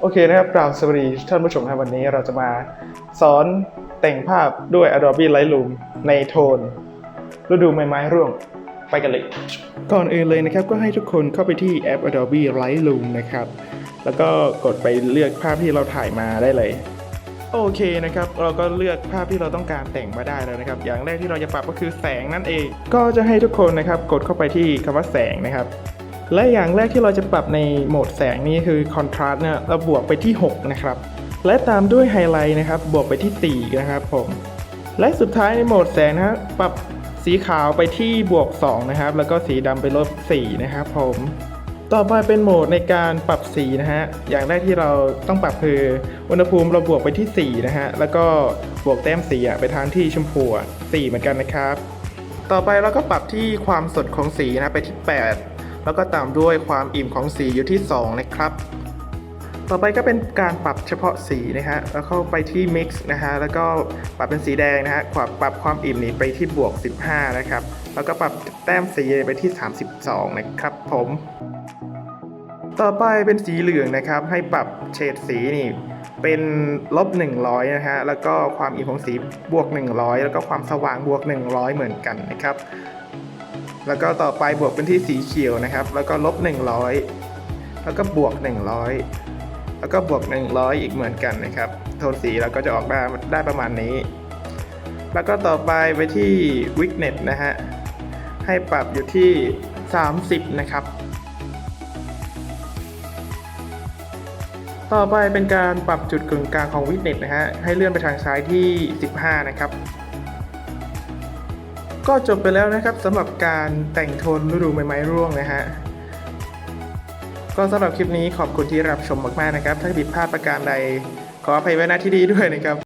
โอเคนะครับกราบสวัสดีท่านผู้ชมครับวันนี้เราจะมาสอนแต่งภาพด้วย Adobe Lightroom ในโทน ฤดูใบไม้ร่วงไปกันเลย ก่อนอื่นเลยนะครับก็ให้ทุกคนเข้าไปที่แอป Adobe Lightroom นะครับ แล้วก็กดไปเลือกภาพที่เราถ่ายมาได้เลยโอเคนะครับ เราก็เลือกภาพที่เราต้องการแต่งมาได้แล้วนะครับ อย่างแรกที่เราจะปรับก็คือแสงนั่นเอง ก็จะให้ทุกคนนะครับกดเข้าไปที่คำว่าแสงนะครับ และอย่างแรกที่เราจะปรับในโหมดแสงนี้คือ contrast เนี่ยเราบวกไปที่ 6 นะครับ และตามด้วยไฮไลท์นะครับ บวกไปที่4นะครับผมและสุดท้ายในโหมดแสงนะปรับสีขาวไปที่บวก 2 นะครับ แล้วก็สีดำไปลบ4นะครับผมต่อไปเป็นโหมดในการปรับสีนะฮะ อย่างแรกที่เราต้องปรับคืออุณหภูมิเราบวกไปที่ 4 นะฮะ แล้วก็บวกแต้มสีไปทางที่ชมพู4เหมือนกันนะครับ ต่อไปเราก็ปรับที่ความสดของสีนะไปที่ 8 แล้วก็ตามด้วยความอิ่มของสีอยู่ที่ 2 นะครับ ต่อไปก็เป็นการปรับเฉพาะสีนะฮะ แล้วเข้าไปที่ mix นะฮะ แล้วก็ปรับเป็นสีแดงนะฮะปรับปรับความอิ่มนี้ไปที่บวก 15 นะครับ แล้วก็ปรับแต้มสีไปที่ 32 นะครับผม ต่อไปเป็นสีเหลืองนะครับ ให้ปรับเฉดสีนี่เป็นลบ 100 นะฮะ แล้วก็ความอิ่มของสีบวก 100 แล้วก็ความสว่างบวก 100 เหมือนกันนะครับ แล้วก็ต่อไปบวกเป็นที่สีเขียวนะครับ แล้วก็ลบ 100 แล้วก็บวก 100 แล้วก็บวก 100 อีกเหมือนกันนะครับ โทนสีเราก็จะออกได้ได้ประมาณนี้ แล้วก็ต่อไปไปที่ Weakness นะฮะ ให้ปรับอยู่ที่ 30 นะครับ ต่อไปเป็นการปรับจุดกึ่งกลางของวิดเน็ตนะฮะ ให้เลื่อนไปทางซ้ายที่ 15 นะครับ ก็จบไปแล้วนะครับสำหรับการแต่งโทนฤดูใบไม้ร่วงนะฮะก็สำหรับคลิปนี้ขอบคุณที่รับชมมากๆนะครับ ถ้าผิดพลาดประการใดขออภัยไว้ณที่ดีด้วยนะครับ